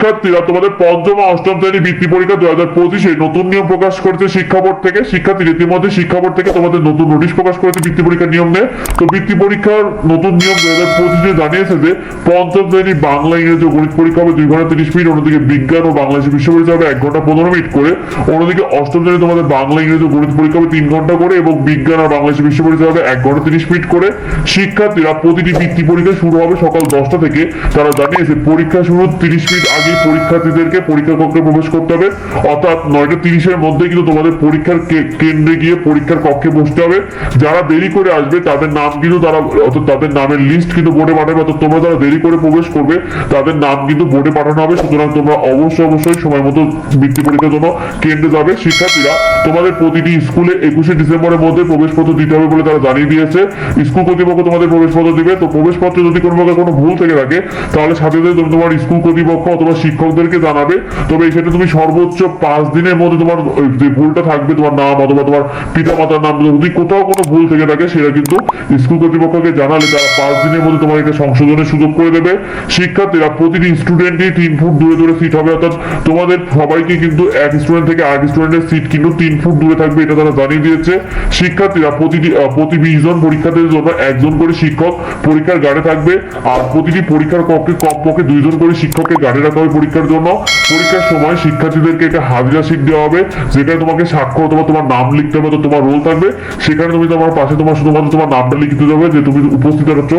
শিক্ষার্থীরা তোমাদের পঞ্চম অষ্টম শ্রেণি বৃত্তি পরীক্ষা দু হাজার পঁচিশে নতুন নিয়ম প্রকাশ করেছে শিক্ষা বোর্ড থেকে। শিক্ষার্থীরা ইতিমধ্যে শিক্ষা বোর্ড থেকে তোমাদের নতুন নোটিশ প্রকাশ করেছে বৃত্তি পরীক্ষার নিয়ম নিয়ে। তো বৃত্তি পরীক্ষার নতুন নিয়ম দু হাজার পঁচিশে জানিয়েছে যে, পঞ্চম শ্রেণি বাংলা, ইংরেজি গণিত পরীক্ষা হবে দুই ঘণ্টা তিরিশ মিনিট, অন্যদিকে বিজ্ঞান ও বাংলাদেশ বিশ্ব পরীক্ষা হবে এক ঘণ্টা পনেরো মিনিট করে। অন্যদিকে অষ্টম শ্রেণি তোমাদের বাংলা, ইংরেজি গণিত পরীক্ষা হবে তিন ঘণ্টা করে এবং বিজ্ঞান আর বাংলাদেশ বিশ্ব পরীক্ষা হবে এক ঘণ্টা তিরিশ মিনিট করে। শিক্ষার্থীরা প্রতিটি বৃত্তি পরীক্ষা শুরু হবে সকাল দশটা থেকে। তারা জানিয়েছে, পরীক্ষা শুরু তিরিশ মিনিট আগে পরীক্ষার্থীদেরকে পরীক্ষা কক্ষে প্রবেশ করতে হবে। অর্থাৎ নয়টা তিরিশের মধ্যে কিন্তু তোমাদের পরীক্ষার কেন্দ্রে গিয়ে পরীক্ষার কক্ষে বসতে হবে। যারা দেরি করে আসবে, তাদের নাম কিন্তু তারা, অর্থাৎ তাদের নামের লিস্ট কিন্তু বোর্ডে পাঠাবে, অর্থাৎ তোমরা যারা দেরি করে প্রবেশ করবে, তাদের নাম কিন্তু বোর্ডে পাঠানো হবে। সুতরাং তোমরা অবশ্যই অবশ্যই সময় মতো বৃত্তি পরীক্ষার জন্য কেন্দ্রে যাবে। শিক্ষার্থীরা, তোমাদের প্রতিটি স্কুলে একুশে ডিসেম্বরের মধ্যে প্রবেশপত্র দিতে হবে বলে তারা জানিয়ে দিয়েছে। স্কুল কর্তৃপক্ষ তোমাদের প্রবেশপত্র দিবে। তো প্রবেশপত্রে যদি কোনো ভুল থেকে থাকে, তাহলে সাথে সাথে তুমি তোমার স্কুল কর্তৃপক্ষ অথবা শিক্ষকদেরকে জানাবে, তবে সেটা তুমি সর্বোচ্চ পাঁচ দিনের মধ্যে তোমার যে ভুলটা থাকবে, তোমার নাম অথবা তোমার পিতা মাতার নাম, যদি কোথাও কোনো ভুল থেকে থাকে, সেটা কিন্তু স্কুল কর্তৃপক্ষকে জানালে, তারা পাঁচ দিনের মধ্যে তোমার এটা সংশোধনের সুযোগ করে দেবে। শিক্ষার্থীরা প্রতিটি স্টুডেন্টই তিন ফুট দূরে দূরে সিট হবে, অর্থাৎ তোমাদের সবাইকে কিন্তু এক স্টুডেন্ট থেকে আরেক স্টুডেন্টের সিট কিন্তু তিন ফুট দূরে থাকবে, এটা তারা জানিয়ে দিয়েছে। শিক্ষার্থীরা প্রতিটি প্রতি বিশ জন পরীক্ষার্থীদের জন্য একজন করে শিক্ষক পরীক্ষার গাড়ে থাকবে, আর প্রতিটি পরীক্ষার কক্ষে কমপক্ষে দুইজন করে শিক্ষককে গাড়ে রাখা হবে। পরীক্ষার জন্য। পরীক্ষার সময় শিক্ষার্থীদেরকে একটা হাজিরা শিট দেওয়া হবে, যেখানে তোমাকে স্বাক্ষর অথবা তোমার নাম লিখতে হবে তোমার রোল থাকবে। সেখানে তুমি তোমার পাশে তোমার, শুধুমাত্র তোমার নামটা লিখতে হবে, যে তুমি উপস্থিত হচ্ছ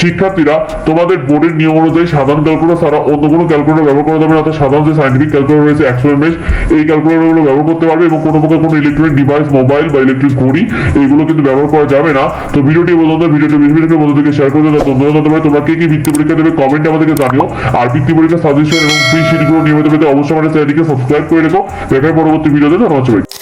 শিক্ষার্থীরা তোমাদের বোর্ডের নিয়ম অনুযায়ী সাধারণ ক্যালকুলাস ছাড়া অন্য কোনো ক্যালকুলেটর ব্যবহার করা যাবে অর্থাৎ সাধারণ যে সাইন্টিফিক ক্যালকুলেটর রয়েছে একশো এমএস এই ক্যালকুলেটরগুলো ব্যবহার করতে পারবে এবং কোনো প্রকার কোনো ইলেকট্রনিক ডিভাইস মোবাইল বা ইলেকট্রিক ঘড়ি এইগুলো কিন্তু ব্যবহার করা যাবে না। তো ভিডিওটি বন্ধু ভিডিওটি বেশি বন্ধুদেরকে শেয়ার করে দেওয়া তোমরা কে কি বৃত্তি পরীক্ষা দেবে কমেন্টে আমাদেরকে জানিও। আর বৃত্তি পরীক্ষা সাজেশন এবং শিটগুলো নিয়মিত পেতে অবশ্যই আমাদের চ্যানেলটিকে সাবস্ক্রাইব করে রেখো দেখার পরবর্তী ভিডিওতে ধন্যবাদ।